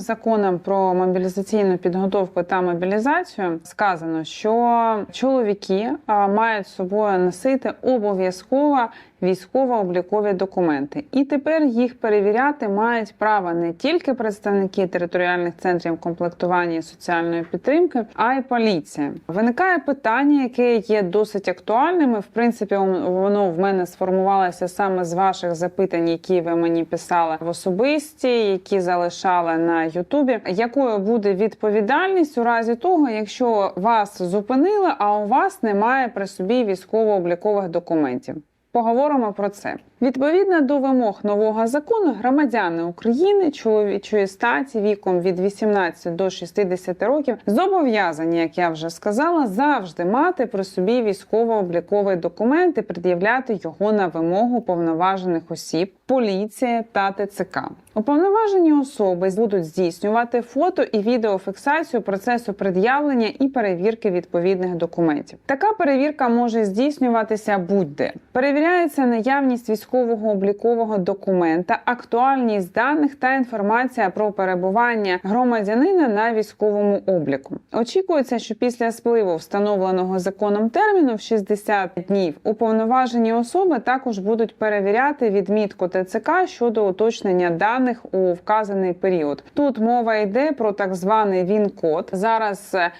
законом про мобілізаційну підготовку та мобілізацію сказано, що чоловіки мають собою носити обов'язково військово-облікові документи, і тепер їх перевіряти мають право не тільки представники територіальних центрів комплектування соціальної підтримки, а й поліція. Виникає питання, яке є досить актуальним. і, В принципі, воно в мене сформувалося саме з ваших запитань, які ви мені писали в особисті, які залишали на Ютубі. Якою буде відповідальність у разі того, якщо вас зупинили, а у вас немає при собі військово-облікових документів? Поговоримо про це. Відповідно до вимог нового закону, громадяни України чоловічої статі віком від 18 до 60 років зобов'язані, як я вже сказала, завжди мати при собі військово-обліковий документ і пред'являти його на вимогу повноважених осіб, поліції та ТЦК. Уповноважені особи будуть здійснювати фото і відеофіксацію процесу пред'явлення і перевірки відповідних документів. Така перевірка може здійснюватися будь-де. Перевіряється наявність військового облікового документа, актуальність даних та інформація про перебування громадянина на військовому обліку. Очікується, що після спливу встановленого законом терміну в 60 днів уповноважені особи також будуть перевіряти відмітку ТЦК щодо уточнення даних у вказаний період. Тут мова йде про так званий ВІН-код. Зараз е,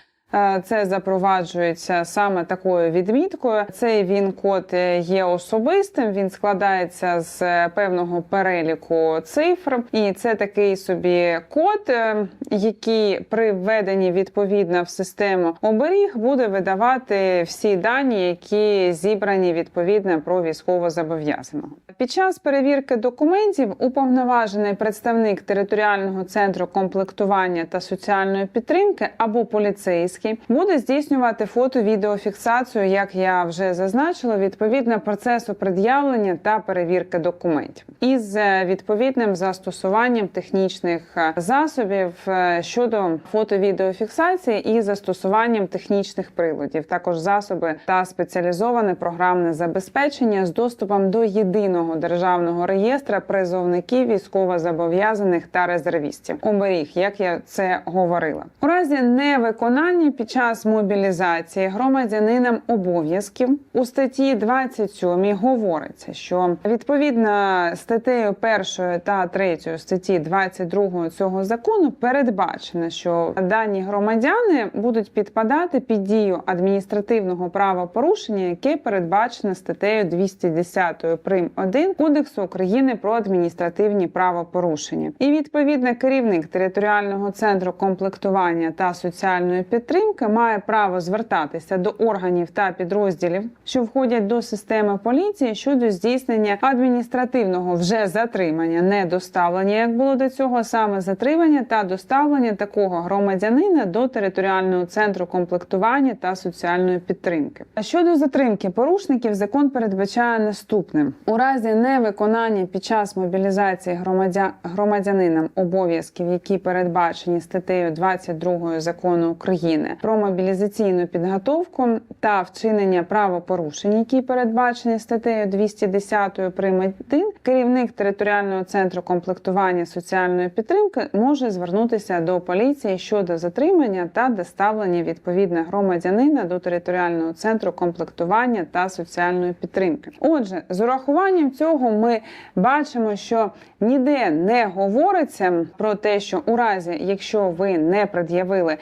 це запроваджується саме такою відміткою. Цей він-код є особистим. Він складається з певного переліку цифр, і це такий собі код, е, який при введенні відповідно в систему оберіг буде видавати всі дані, які зібрані відповідно про військовозобов'язаного. Під час перевірки документів уповноважений представник територіального центру комплектування та соціальної підтримки або поліцейський буде здійснювати фото-відеофіксацію, як я вже зазначила, відповідно процесу пред'явлення та перевірки документів. Із е, відповідним застосуванням технічних е, засобів е, щодо фото-відеофіксації і застосуванням технічних приладів, також засоби та спеціалізоване програмне забезпечення з доступом до єдиного державного реєстра призовників військовозобов'язаних та резервістів. Оберіг, як я це говорила, у разі невиконання під час мобілізації громадянинам обов'язків у статті 27 говориться, що відповідно статтею 1 та 3 статті 22 цього закону передбачено, що дані громадяни будуть підпадати під дію адміністративного правопорушення, яке передбачено статтею 210 прим 1 Кодексу України про адміністративні правопорушення. І відповідно керівник територіального центру комплектування та соціальної підтримки має право звертатися до органів та підрозділів, що входять до системи поліції щодо здійснення адміністративного вже затримання, не доставлення, як було до цього, саме затримання та доставлення такого громадянина до територіального центру комплектування та соціальної підтримки. Щодо затримки порушників, закон передбачає наступне: у разі невиконання під час мобілізації громадян громадянинам обов'язків, які передбачені статтею 22 закону України про мобілізаційну підготовку та вчинення правопорушень, які передбачені статтею 210 прим. 1, керівник територіального центру комплектування соціальної підтримки може звернутися до поліції щодо затримання та доставлення відповідно громадянина до територіального центру комплектування та соціальної підтримки. Отже, з урахуванням цього ми бачимо, що ніде не говориться про те, що у разі, якщо ви не пред'явили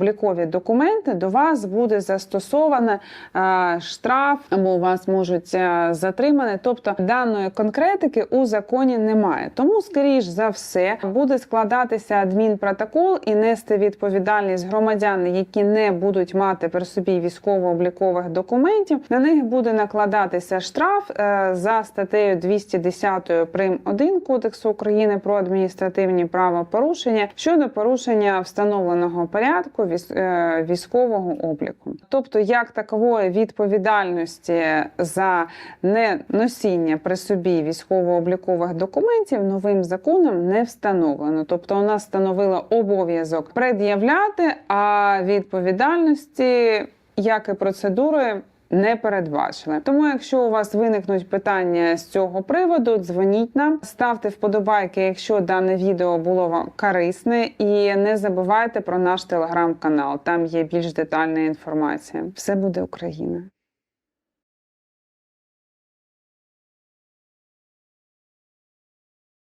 військово-облікові документи, до вас буде застосовано а, штраф або вас можуть а, затримати. Тобто даної конкретики у законі немає. Тому, скоріш за все, буде складатися адмінпротокол і нести відповідальність громадян, які не будуть мати при собі військово-облікових документів. На них буде накладатися штраф е, за статтею 210 прим 1 Кодексу України про адміністративні правопорушення щодо порушення встановленого порядку е, військового обліку. Тобто, як такової відповідальності за неносіння при собі військово-облікових документів новим законом не встановлено. Тобто, вона встановила обов'язок пред'являти, а відповідальності, як і процедури, не передбачили. Тому, якщо у вас виникнуть питання з цього приводу, дзвоніть нам, ставте вподобайки, якщо дане відео було вам корисне, і не забувайте про наш телеграм-канал. Там є більш детальна інформація. Все буде Україна.